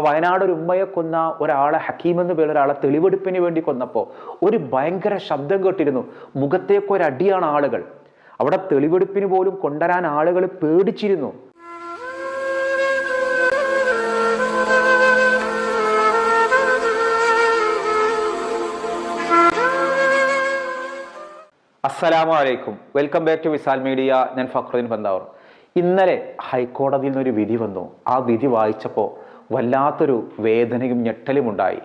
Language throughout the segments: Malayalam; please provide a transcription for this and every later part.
വയനാട് ഒരു ഉമ്മയെ കൊന്ന ഒരാളെ ഹക്കീം എന്ന് പേരുള്ള ഒരാളെ തെളിവെടുപ്പിന് വേണ്ടി കൊന്നപ്പോൾ ഒരു ഭയങ്കര ശബ്ദം കേട്ടിരുന്നു. മുഖത്തേക്ക് ഒരു അടിയാണ് ആളുകൾ. അവിടെ തെളിവെടുപ്പിന് പോലും കൊണ്ടുവരാൻ ആളുകൾ പേടിച്ചിരുന്നു. അസ്സലാമു അലൈക്കും welcome back to Visal media. ഞാൻ ഫക്രുദ്ദീൻ ബന്ദാവർ ഇന്നലെ ഹൈക്കോടതിയിൽ നിന്നൊരു വിധി വന്നു. ആ വിധി വായിച്ചപ്പോൾ വല്ലാത്തൊരു വേദനയും ഞെട്ടലും ഉണ്ടായി.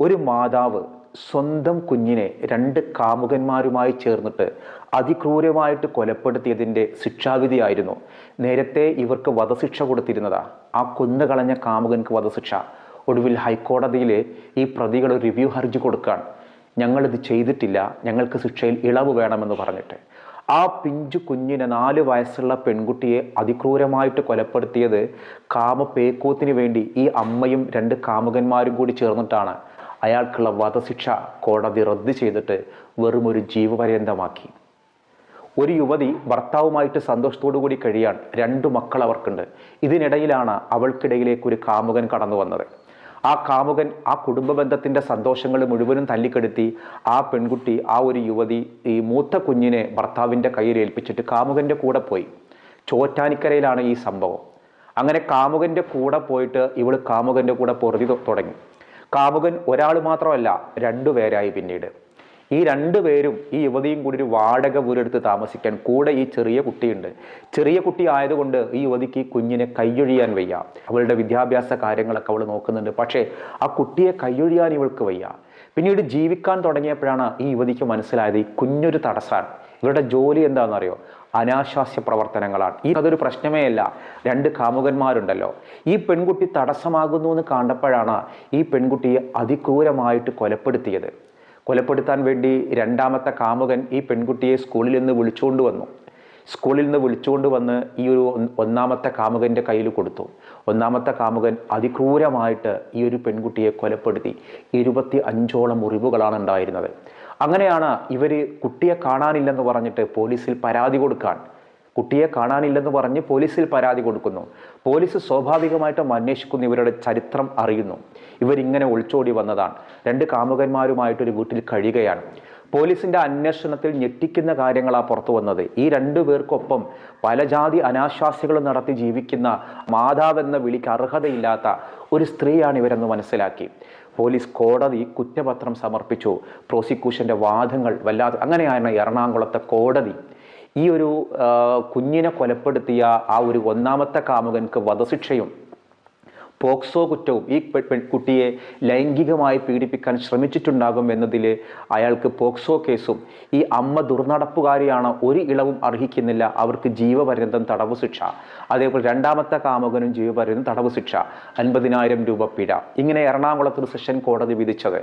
ഒരു മാതാവ് സ്വന്തം കുഞ്ഞിനെ രണ്ട് കാമുകന്മാരുമായി ചേർന്നിട്ട് അതിക്രൂരമായിട്ട് കൊലപ്പെടുത്തിയതിന്റെ ശിക്ഷാവിധിയായിരുന്നു. നേരത്തെ ഇവർക്ക് വധശിക്ഷ കൊടുത്തിരുന്നതാ. ആ കൊന്നുകളഞ്ഞ കാമുകൻക്ക് വധശിക്ഷ. ഒടുവിൽ ഹൈക്കോടതിയിൽ ഈ പ്രതികൾ റിവ്യൂ ഹർജി കൊടുക്കാൻ. ഞങ്ങളിത് ചെയ്തിട്ടില്ല. ഞങ്ങൾക്ക് ശിക്ഷയിൽ ഇളവ് വേണമെന്ന് പറഞ്ഞിട്ട്. ആ പിഞ്ചു കുഞ്ഞിനെ നാല് വയസ്സുള്ള പെൺകുട്ടിയെ അതിക്രൂരമായിട്ട് കൊലപ്പെടുത്തിയത് കാമപേക്കൂത്തിന് വേണ്ടി ഈ അമ്മയും രണ്ട് കാമുകന്മാരും കൂടി ചേർന്നിട്ടാണ്. അയാൾക്കുള്ള വധശിക്ഷ കോടതി റദ്ദ് ചെയ്തിട്ട് വെറും ഒരു ജീവപര്യന്തമാക്കി. ഒരു യുവതി ഭർത്താവുമായിട്ട് സന്തോഷത്തോടു കൂടി കഴിയാൻ രണ്ടു മക്കൾ അവർക്കുണ്ട് ഇതിനിടയിലാണ് അവൾക്കിടയിലേക്ക് ഒരു കാമുകൻ കടന്നു വന്നത് ആ കാമുകൻ ആ കുടുംബ ബന്ധത്തിന്റെ സന്തോഷങ്ങൾ മുഴുവനും തല്ലിക്കെടുത്തി ആ പെൺകുട്ടി ആ ഒരു യുവതി ഈ മൂത്ത കുഞ്ഞിനെ ഭർത്താവിന്റെ കയ്യിൽ ഏൽപ്പിച്ചിട്ട് കാമുകന്റെ കൂടെ പോയി. ചോറ്റാനിക്കരയിലാണ് ഈ സംഭവം. അങ്ങനെ കാമുകന്റെ കൂടെ പോയിട്ട് ഇവൾ കാമുകന്റെ കൂടെ പൊറുതി തുടങ്ങി. കാമുകൻ ഒരാൾ മാത്രമല്ല രണ്ടുപേരായി പിന്നീട്. ഈ രണ്ടുപേരും ഈ യുവതിയും കൂടി ഒരു വാടക വീടെടുത്ത് താമസിക്കാൻ കൂടെ ഈ ചെറിയ കുട്ടിയുണ്ട്. ചെറിയ കുട്ടി ആയതുകൊണ്ട് ഈ യുവതിക്ക് ഈ കുഞ്ഞിനെ കൈയൊഴിയാൻ വയ്യ. അവളുടെ വിദ്യാഭ്യാസ കാര്യങ്ങളൊക്കെ അവൾ നോക്കുന്നുണ്ട്. പക്ഷേ ആ കുട്ടിയെ കൈയൊഴിയാൻ ഇവൾക്ക് വയ്യ. പിന്നീട് ജീവിക്കാൻ തുടങ്ങിയപ്പോഴാണ് ഈ യുവതിക്ക് മനസ്സിലായത് ഈ കുഞ്ഞൊരു തടസ്സമാണ്. ഇവരുടെ ജോലി എന്താണെന്നറിയോ? അനാശാസ്യ പ്രവർത്തനങ്ങളാണ്. ഈ അതൊരു പ്രശ്നമേ അല്ല. രണ്ട് കാമുകന്മാരുണ്ടല്ലോ. ഈ പെൺകുട്ടി തടസ്സമാകുന്നു എന്ന് കണ്ടപ്പോഴാണ് ഈ പെൺകുട്ടിയെ അതിക്രൂരമായിട്ട് കൊലപ്പെടുത്തിയത്. കൊലപ്പെടുത്താൻ വേണ്ടി രണ്ടാമത്തെ കാമുകൻ ഈ പെൺകുട്ടിയെ സ്കൂളിൽ നിന്ന് വിളിച്ചുകൊണ്ട് വന്നു. സ്കൂളിൽ നിന്ന് വിളിച്ചുകൊണ്ട് വന്ന് ഈ ഒരു ഒന്നാമത്തെ കാമുകന്റെ കയ്യിൽ കൊടുത്തു. ഒന്നാമത്തെ കാമുകൻ അതിക്രൂരമായിട്ട് ഈ ഒരു പെൺകുട്ടിയെ കൊലപ്പെടുത്തി. ഇരുപത്തി അഞ്ചോളം മുറിവുകളാണ് ഉണ്ടായിരുന്നത്. അങ്ങനെയാണ് ഇവർ കുട്ടിയെ കാണാനില്ലെന്ന് പറഞ്ഞിട്ട് പോലീസിൽ പരാതി കൊടുക്കാൻ കുട്ടിയെ കാണാനില്ലെന്ന് പറഞ്ഞ് പോലീസിൽ പരാതി കൊടുക്കുന്നു. പോലീസ് സ്വാഭാവികമായിട്ടും അന്വേഷിക്കുന്ന ഇവരുടെ ചരിത്രം അറിയുന്നു. ഇവരിങ്ങനെ ഒളിച്ചോടി വന്നതാണ്. രണ്ട് കാമുകന്മാരുമായിട്ടൊരു വീട്ടിൽ കഴിയുകയാണ്. പോലീസിന്റെ അന്വേഷണത്തിൽ ഞെട്ടിക്കുന്ന കാര്യങ്ങളാണ് പുറത്തു വന്നത്. ഈ രണ്ടു പേർക്കൊപ്പം പല ജാതി അനാശ്വാസികളും നടത്തി ജീവിക്കുന്ന മാതാവെന്ന വിളിക്ക് അർഹതയില്ലാത്ത ഒരു സ്ത്രീയാണ് ഇവരെന്ന് മനസ്സിലാക്കി. പോലീസ് കോടതി കുറ്റപത്രം സമർപ്പിച്ചു. പ്രോസിക്യൂഷന്റെ വാദങ്ങൾ വല്ലാതെ അങ്ങനെയാണ് എറണാകുളത്തെ കോടതി ഈ ഒരു കുഞ്ഞിനെ കൊലപ്പെടുത്തിയ ആ ഒരു ഒന്നാമത്തെ കാമുകൻക്ക് വധശിക്ഷയും പോക്സോ കുറ്റവും ഈ പെൺകുട്ടിയെ ലൈംഗികമായി പീഡിപ്പിക്കാൻ ശ്രമിച്ചിട്ടുണ്ടാകും എന്നതിൽ അയാൾക്ക് പോക്സോ കേസും ഈ അമ്മ ദുർനടപ്പുകാരിയാണ് ഒരു ഇളവും അർഹിക്കുന്നില്ല അവർക്ക് ജീവപര്യന്തം തടവ് ശിക്ഷ. അതേപോലെ രണ്ടാമത്തെ കാമുകനും ജീവപര്യന്തം തടവ് ശിക്ഷ അൻപതിനായിരം രൂപ പിഴ. ഇങ്ങനെ എറണാകുളത്ത് ഒരു സെഷൻ കോടതി വിധിച്ചത്.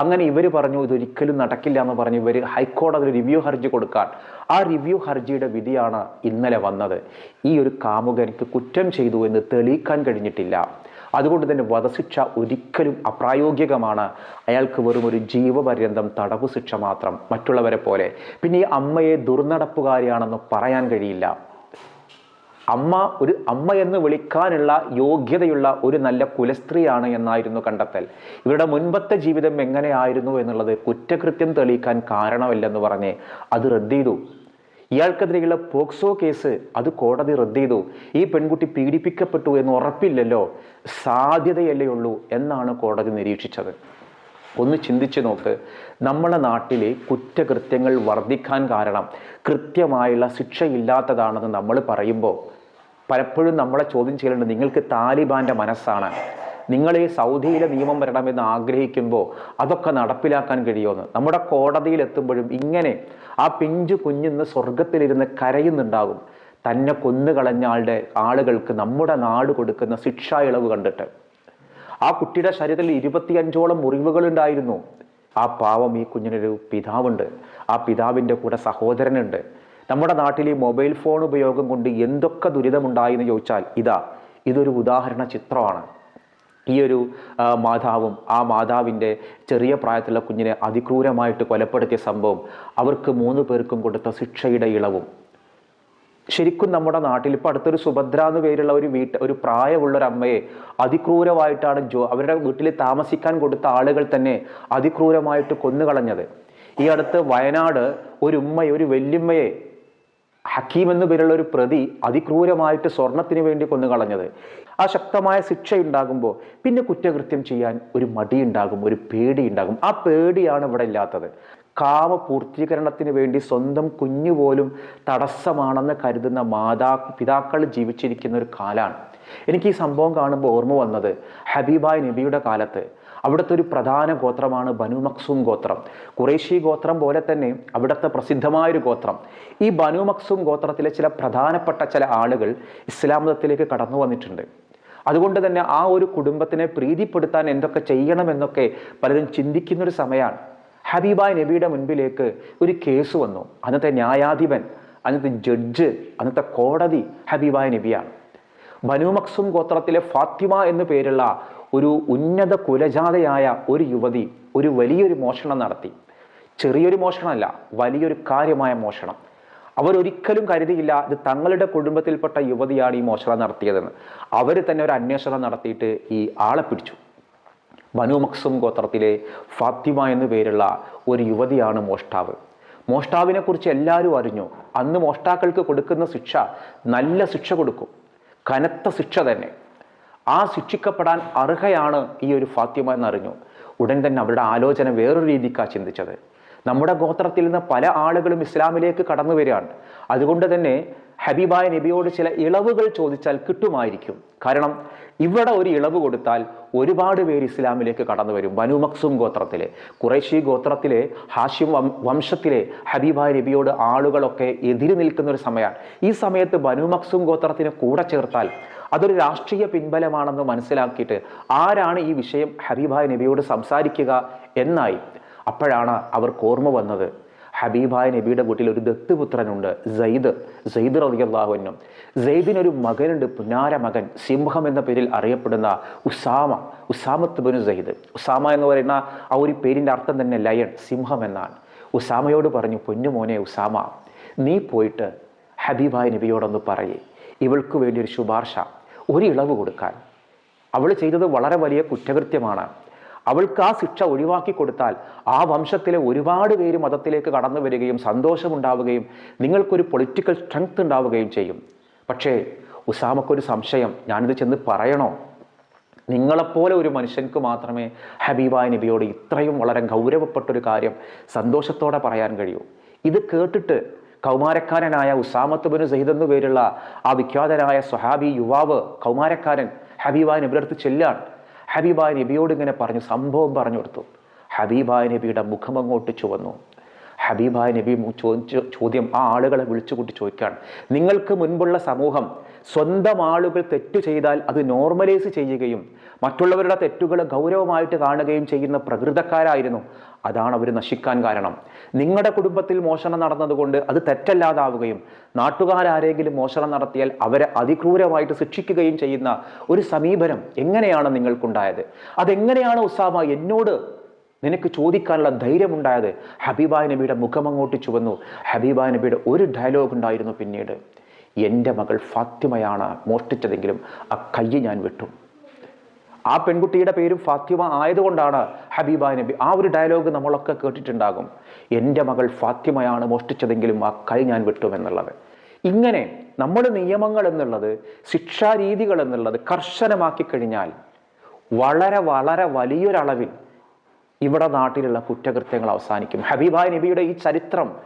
അങ്ങനെ ഇവർ പറഞ്ഞു ഇതൊരിക്കലും നടക്കില്ല എന്ന് പറഞ്ഞ് ഇവർ ഹൈക്കോടതിയിൽ റിവ്യൂ ഹർജി കൊടുക്കാൻ. ആ റിവ്യൂ ഹർജിയുടെ വിധിയാണ് ഇന്നലെ വന്നത്. ഈ ഒരു കാമുകനിക്ക് കുറ്റം ചെയ്തു എന്ന് തെളിയിക്കാൻ കഴിഞ്ഞിട്ടില്ല. അതുകൊണ്ട് തന്നെ വധശിക്ഷ ഒരിക്കലും അപ്രായോഗികമാണ്. അയാൾക്ക് വെറും ഒരു ജീവപര്യന്തം തടവ് ശിക്ഷ മാത്രം മറ്റുള്ളവരെ പോലെ. പിന്നെ ഈ അമ്മയെ ദുർനടപ്പുകാരിയാണെന്ന് പറയാൻ കഴിയില്ല. അമ്മ ഒരു അമ്മ എന്ന് വിളിക്കാനുള്ള യോഗ്യതയുള്ള ഒരു നല്ല കുലസ്ത്രീയാണ് എന്നായിരുന്നു കണ്ടെത്തൽ. ഇവരുടെ മുൻപത്തെ ജീവിതം എങ്ങനെയായിരുന്നു എന്നുള്ളത് കുറ്റകൃത്യം തെളിയിക്കാൻ കാരണമല്ലെന്ന് പറഞ്ഞ് അത് റദ്ദ് ചെയ്തു. ഇയാൾക്കെതിരെയുള്ള പോക്സോ കേസ് അത് കോടതി റദ്ദ് ചെയ്തു. ഈ പെൺകുട്ടി പീഡിപ്പിക്കപ്പെട്ടു എന്ന് ഉറപ്പില്ലല്ലോ. സാധ്യതയല്ലേ ഉള്ളൂ എന്നാണ് കോടതി നിരീക്ഷിച്ചത്. ഒന്ന് ചിന്തിച്ചു നോക്ക്. നമ്മുടെ നാട്ടിലെ കുറ്റകൃത്യങ്ങൾ വർദ്ധിക്കാൻ കാരണം കൃത്യമായുള്ള ശിക്ഷയില്ലാത്തതാണെന്ന് നമ്മൾ പറയുമ്പോൾ പലപ്പോഴും നമ്മളെ ചോദ്യം ചെയ്യലുണ്ട് നിങ്ങൾക്ക് താലിബാന്റെ മനസ്സാണ്. നിങ്ങൾ ഈ സൗദിയിലെ നിയമം വരണമെന്ന് ആഗ്രഹിക്കുമ്പോൾ അതൊക്കെ നടപ്പിലാക്കാൻ കഴിയുമെന്ന് നമ്മുടെ കോടതിയിൽ എത്തുമ്പോഴും ഇങ്ങനെ ആ പിഞ്ചു കുഞ്ഞിന്ന് സ്വർഗത്തിലിരുന്ന് കരയുന്നുണ്ടാകും. തന്നെ കൊന്നുകളഞ്ഞ ആളുടെ ആളുകൾക്ക് നമ്മുടെ നാട് കൊടുക്കുന്ന ശിക്ഷാ ഇളവ് കണ്ടിട്ട്. ആ കുട്ടിയുടെ ശരീരത്തിൽ ഇരുപത്തിയഞ്ചോളം മുറിവുകളുണ്ടായിരുന്നു. ആ പാവം ഈ കുഞ്ഞിനൊരു പിതാവുണ്ട്. ആ പിതാവിന്റെ കൂടെ സഹോദരനുണ്ട്. നമ്മുടെ നാട്ടിൽ ഈ മൊബൈൽ ഫോൺ ഉപയോഗം കൊണ്ട് എന്തൊക്കെ ദുരിതമുണ്ടായി എന്ന് ചോദിച്ചാൽ ഇതാ ഇതൊരു ഉദാഹരണ ചിത്രമാണ്. ഈ ഒരു മാതാവും ആ മാതാവിന്റെ ചെറിയ പ്രായത്തിലുള്ള കുഞ്ഞിനെ അതിക്രൂരമായിട്ട് കൊലപ്പെടുത്തിയ സംഭവം അവർക്ക് മൂന്ന് പേർക്കും കൊടുത്ത ശിക്ഷയുടെ ഇളവും. ശരിക്കും നമ്മുടെ നാട്ടിൽ ഇപ്പോൾ അടുത്തൊരു സുഭദ്ര എന്ന് പേരുള്ള ഒരു വീട്ട് ഒരു പ്രായമുള്ള ഒരു അമ്മയെ അതിക്രൂരമായിട്ടാണ് ജോ അവരുടെ വീട്ടിൽ താമസിക്കാൻ കൊടുത്ത ആളുകൾ തന്നെ അതിക്രൂരമായിട്ട് കൊന്നുകളഞ്ഞത്. ഈ അടുത്ത് വയനാട് ഒരു ഉമ്മയെ ഒരു വല്യമ്മയെ ഹക്കീം എന്നു പേരുള്ള ഒരു പ്രതി അതിക്രൂരമായിട്ട് സ്വർണത്തിന് വേണ്ടി കൊന്നുകളഞ്ഞത്. ആ ശക്തമായ ശിക്ഷ ഉണ്ടാകുമ്പോൾ പിന്നെ കുറ്റകൃത്യം ചെയ്യാൻ ഒരു മടി ഉണ്ടാകും ഒരു പേടി ഉണ്ടാകും ആ പേടിയാണ് ഇവിടെ ഇല്ലാത്തത്. കാമ പൂർത്തീകരണത്തിന് വേണ്ടി സ്വന്തം കുഞ്ഞു പോലും തടസ്സമാണെന്ന് കരുതുന്ന മാതാ പിതാക്കൾ ജീവിച്ചിരിക്കുന്ന ഒരു കാലാണ്. എനിക്ക് ഈ സംഭവം കാണുമ്പോൾ ഓർമ്മ വന്നത് ഹബീബായ് നബിയുടെ കാലത്ത്. അവിടുത്തെ ഒരു പ്രധാന ഗോത്രമാണ് ബനു മക്സൂം ഗോത്രം. കുറേശി ഗോത്രം പോലെ തന്നെ അവിടുത്തെ പ്രസിദ്ധമായൊരു ഗോത്രം. ഈ ബനു മക്സൂം ഗോത്രത്തിലെ ചില പ്രധാനപ്പെട്ട ചില ആളുകൾ ഇസ്ലാം മതത്തിലേക്ക് കടന്നു വന്നിട്ടുണ്ട്. അതുകൊണ്ട് തന്നെ ആ ഒരു കുടുംബത്തിനെ പ്രീതിപ്പെടുത്താൻ എന്തൊക്കെ ചെയ്യണമെന്നൊക്കെ പലരും ചിന്തിക്കുന്നൊരു സമയമാണ്. ഹബീബായ് നബിയുടെ മുൻപിലേക്ക് ഒരു കേസ് വന്നു. അന്നത്തെ ന്യായാധിപൻ അന്നത്തെ ജഡ്ജ് അന്നത്തെ കോടതി ഹബീബായ് നബിയാണ്. ബനു മക്സും ഗോത്രത്തിലെ ഫാത്തിമ എന്നു പേരുള്ള ഒരു ഉന്നത കുലജാതയായ ഒരു യുവതി ഒരു വലിയൊരു മോഷണം നടത്തി. ചെറിയൊരു മോഷണമല്ല വലിയൊരു കാര്യമായ മോഷണം. അവരൊരിക്കലും കരുതിയില്ല ഇത് തങ്ങളുടെ കുടുംബത്തിൽപ്പെട്ട യുവതിയാണ് ഈ മോഷണം നടത്തിയതെന്ന്. അവർ തന്നെ ഒരു അന്വേഷണം നടത്തിയിട്ട് ഈ ആളെ പിടിച്ചു. ബനു മക്സും ഗോത്രത്തിലെ ഫാത്തിമ എന്നു പേരുള്ള ഒരു യുവതിയാണ് മോഷ്ടാവ്. മോഷ്ടാവിനെ കുറിച്ച് എല്ലാവരും അറിഞ്ഞു. അന്ന് മോഷ്ടാക്കൾക്ക് കൊടുക്കുന്ന ശിക്ഷ നല്ല ശിക്ഷ കൊടുക്കും. കനത്ത ശിക്ഷ തന്നെ. ആ ശിക്ഷിക്കപ്പെടാൻ അർഹയാണ് ഈ ഒരു ഫാത്തിമ എന്നറിഞ്ഞു. ഉടൻ തന്നെ അവരുടെ ആലോചന വേറൊരു രീതിക്കാണ് ചിന്തിച്ചത്. നമ്മുടെ ഗോത്രത്തിൽ നിന്ന് പല ആളുകളും ഇസ്ലാമിലേക്ക് കടന്നു വരികയാണ്. അതുകൊണ്ട് തന്നെ ഹബീബായ നബിയോട് ചില ഇളവുകൾ ചോദിച്ചാൽ കിട്ടുമായിരിക്കും. കാരണം ഇവിടെ ഒരു ഇളവ് കൊടുത്താൽ ഒരുപാട് പേര് ഇസ്ലാമിലേക്ക് കടന്നു വരും. ബനു മക്സും ഗോത്രത്തിലെ കുറേശി ഗോത്രത്തിലെ ഹാഷിം വംശത്തിലെ ഹബീബായ നബിയോട് ആളുകളൊക്കെ എതിരി നിൽക്കുന്ന ഒരു സമയമാണ്. ഈ സമയത്ത് ബനു മക്സും ഗോത്രത്തിന് കൂടെ ചേർത്താൽ അതൊരു രാഷ്ട്രീയ പിൻബലമാണെന്ന് മനസ്സിലാക്കിയിട്ട് ആരാണ് ഈ വിഷയം ഹബീബായ നബിയോട് സംസാരിക്കുക എന്നായി. അപ്പോഴാണ് അവർക്ക് ഓർമ്മ വന്നത്. ഹബീബായ നബിയുടെ വീട്ടിൽ ഒരു ദത്തുപുത്രനുണ്ട് സെയ്ദ്. സെയ്ദ് റബിയാഹുവിനും സെയ്ദിനൊരു മകനുണ്ട് പുന്നാര മകൻ. സിംഹം എന്ന പേരിൽ അറിയപ്പെടുന്ന Usama Usamath Banu Zaid. Usama എന്ന് പറയുന്ന ആ ഒരു പേരിന്റെ അർത്ഥം തന്നെ ലയൺ സിംഹം എന്നാണ്. ഉസാമയോട് പറഞ്ഞു പൊന്നുമോനെ ഉസാമ നീ പോയിട്ട് ഹബീബായ നബിയോടൊന്ന് പറയേ. ഇവൾക്ക് വേണ്ടി ഒരു ശുപാർശ ഒരു ഇളവ് കൊടുക്കാൻ. അവൾ ചെയ്തത് വളരെ വലിയ കുറ്റകൃത്യമാണ്. അവൾക്ക് ആ ശിക്ഷ ഒഴിവാക്കി കൊടുത്താൽ ആ വംശത്തിലെ ഒരുപാട് പേര് മതത്തിലേക്ക് കടന്നു വരികയും സന്തോഷമുണ്ടാവുകയും നിങ്ങൾക്കൊരു പൊളിറ്റിക്കൽ സ്ട്രെങ്ത് ഉണ്ടാവുകയും ചെയ്യും. പക്ഷേ ഉസാമക്കൊരു സംശയം ഞാനിത് ചെന്ന് പറയണോ? നിങ്ങളെപ്പോലെ ഒരു മനുഷ്യൻക്ക് മാത്രമേ ഹബീബായ നബിയോട് ഇത്രയും വളരെ ഗൗരവപ്പെട്ടൊരു കാര്യം സന്തോഷത്തോടെ പറയാൻ കഴിയൂ. ഇത് കേട്ടിട്ട് കൗമാരക്കാരനായ ഉസാമത്ത് ബിൻ സഹിദ് എന്നു പേരുള്ള ആ വിഖ്യാതനായ സ്വഹാബി യുവാവ് കൗമാരക്കാരൻ ഹബീബായ നബിയുടെ അടുത്ത് ചെല്ലാണ്. ഹബീബായ നബിയോട് ഇങ്ങനെ പറഞ്ഞു സംഭവം പറഞ്ഞു കൊടുത്തു. ഹബീബായ നബിയുടെ മുഖം അങ്ങോട്ട് ചുവന്നു. ഹബീബായ നബി ചോദിച്ച ചോദ്യം ആ ആളുകളെ വിളിച്ചു കൂട്ടി ചോദിക്കുകയാണ്. നിങ്ങൾക്ക് മുൻപുള്ള സമൂഹം സ്വന്തം ആളുകൾ തെറ്റു ചെയ്താൽ അത് നോർമലൈസ് ചെയ്യുകയും മറ്റുള്ളവരുടെ തെറ്റുകൾ ഗൗരവമായിട്ട് കാണുകയും ചെയ്യുന്ന പ്രകൃതക്കാരായിരുന്നു അതാണ് അവർ നശിക്കാൻ കാരണം. നിങ്ങളുടെ കുടുംബത്തിൽ മോഷണം നടന്നതുകൊണ്ട് അത് തെറ്റല്ലാതാവുകയും നാട്ടുകാരാരെങ്കിലും മോഷണം നടത്തിയാൽ അവരെ അതിക്രൂരമായിട്ട് ശിക്ഷിക്കുകയും ചെയ്യുന്ന ഒരു സമീപനം എങ്ങനെയാണ് നിങ്ങൾക്കുണ്ടായത്? അതെങ്ങനെയാണ് ഉസാമ എന്നോട് നിനക്ക് ചോദിക്കാനുള്ള ധൈര്യമുണ്ടായത്? ഹബീബായ നബിയുടെ മുഖമങ്ങോട്ട് ചുവന്നു. ഹബീബായ നബിയുടെ ഒരു ഡയലോഗ് ഉണ്ടായിരുന്നു പിന്നീട്. എന്റെ മകൾ ഫാത്തിമയാണ് മോഷ്ടിച്ചതെങ്കിലും ആ കയ്യ് ഞാൻ വിട്ടു. ആ പെൺകുട്ടിയുടെ പേരും ഫാത്തിമ ആയതുകൊണ്ടാണ് ഹബീബ നബി. ആ ഒരു ഡയലോഗ് നമ്മളൊക്കെ കേട്ടിട്ടുണ്ടാകും. എന്റെ മകൾ ഫാത്തിമയാണ് മോഷ്ടിച്ചതെങ്കിലും ആ കൈ ഞാൻ വിട്ടുമെന്നുള്ളത് ഇങ്ങനെ നമ്മുടെ നിയമങ്ങൾ എന്നുള്ളത് ശിക്ഷാരീതികൾ എന്നുള്ളത് കർശനമാക്കി കഴിഞ്ഞാൽ വളരെ വളരെ വലിയൊരളവിൽ ഇവിടെ നാട്ടിലുള്ള കുറ്റകൃത്യങ്ങൾ അവസാനിക്കും. ഹബീബായ നബിയുടെ ഈ ചരിത്രം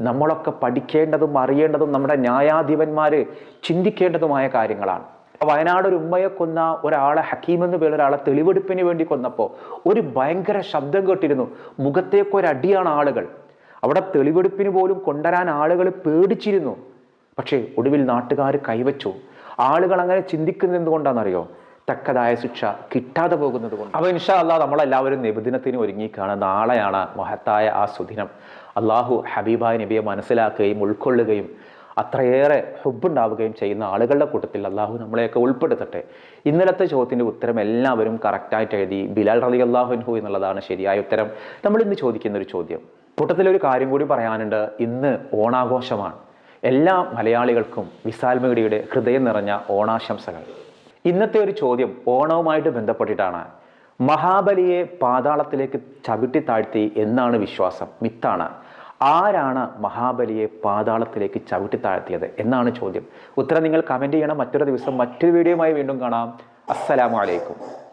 നമ്മളൊക്കെ പഠിക്കേണ്ടതും അറിയേണ്ടതും നമ്മുടെ ന്യായാധിപന്മാർ ചിന്തിക്കേണ്ടതുമായ കാര്യങ്ങളാണ്. വയനാട് ഒരു ഉമ്മയെ കൊന്ന ഒരാളെ ഹക്കീം എന്ന് പേരുള്ള ഒരാളെ തെളിവെടുപ്പിന് വേണ്ടി കൊന്നപ്പോൾ ഒരു ഭയങ്കര ശബ്ദം കേട്ടിരുന്നു. മുഖത്തേക്ക് ഒരു അടിയാണ് ആളുകൾ. അവിടെ തെളിവെടുപ്പിന് പോലും കൊണ്ടുവരാൻ ആളുകൾ പേടിച്ചിരുന്നു. പക്ഷേ ഒടുവിൽ നാട്ടുകാർ കൈവച്ചു. ആളുകൾ അങ്ങനെ ചിന്തിക്കുന്നത് എന്തുകൊണ്ടാണെന്നറിയോ? തക്കതായ ശിക്ഷ കിട്ടാതെ പോകുന്നത് കൊണ്ട് അപ്പോൾ ഇൻഷാ അല്ലാ നമ്മളെല്ലാവരും നിബിദിനത്തിന് ഒരുങ്ങിക്കാണ്. നാളെയാണ് മഹത്തായ ആ സുദിനം. അള്ളാഹു ഹബീബായ നബിയെ മനസ്സിലാക്കുകയും ഉൾക്കൊള്ളുകയും അത്രയേറെ ഹുബുണ്ടാവുകയും ചെയ്യുന്ന ആളുകളുടെ കൂട്ടത്തിൽ അള്ളാഹു നമ്മളെയൊക്കെ ഉൾപ്പെടുത്തട്ടെ. ഇന്നലത്തെ ചോദ്യത്തിന്റെ ഉത്തരം എല്ലാവരും കറക്റ്റായിട്ട് എഴുതി ബിലാൽ റലി അള്ളാഹുൻഹു എന്നുള്ളതാണ് ശരിയായ ഉത്തരം. നമ്മൾ ഇന്ന് ചോദിക്കുന്ന ഒരു ചോദ്യം. കൂട്ടത്തിലൊരു കാര്യം കൂടി പറയാനുണ്ട്. ഇന്ന് ഓണാഘോഷമാണ്. എല്ലാ മലയാളികൾക്കും വിസാൽ മീഡിയയുടെ ഹൃദയം നിറഞ്ഞ ഓണാശംസകൾ. ഇന്നത്തെ ഒരു ചോദ്യം ഓണവുമായിട്ട് ബന്ധപ്പെട്ടിട്ടാണ്. മഹാബലിയെ പാതാളത്തിലേക്ക് ചവിട്ടി താഴ്ത്തി എന്നാണ് വിശ്വാസം. മിത്താണ്. ആരാണ് മഹാബലിയെ പാതാളത്തിലേക്ക് ചവിട്ടി താഴ്ത്തിയത് എന്നാണ് ചോദ്യം. ഉത്തരം നിങ്ങൾ കമന്റ് ചെയ്യണം. മറ്റൊരു ദിവസം മറ്റൊരു വീഡിയോയുമായി വീണ്ടും കാണാം. അസ്സലാമു അലൈക്കും.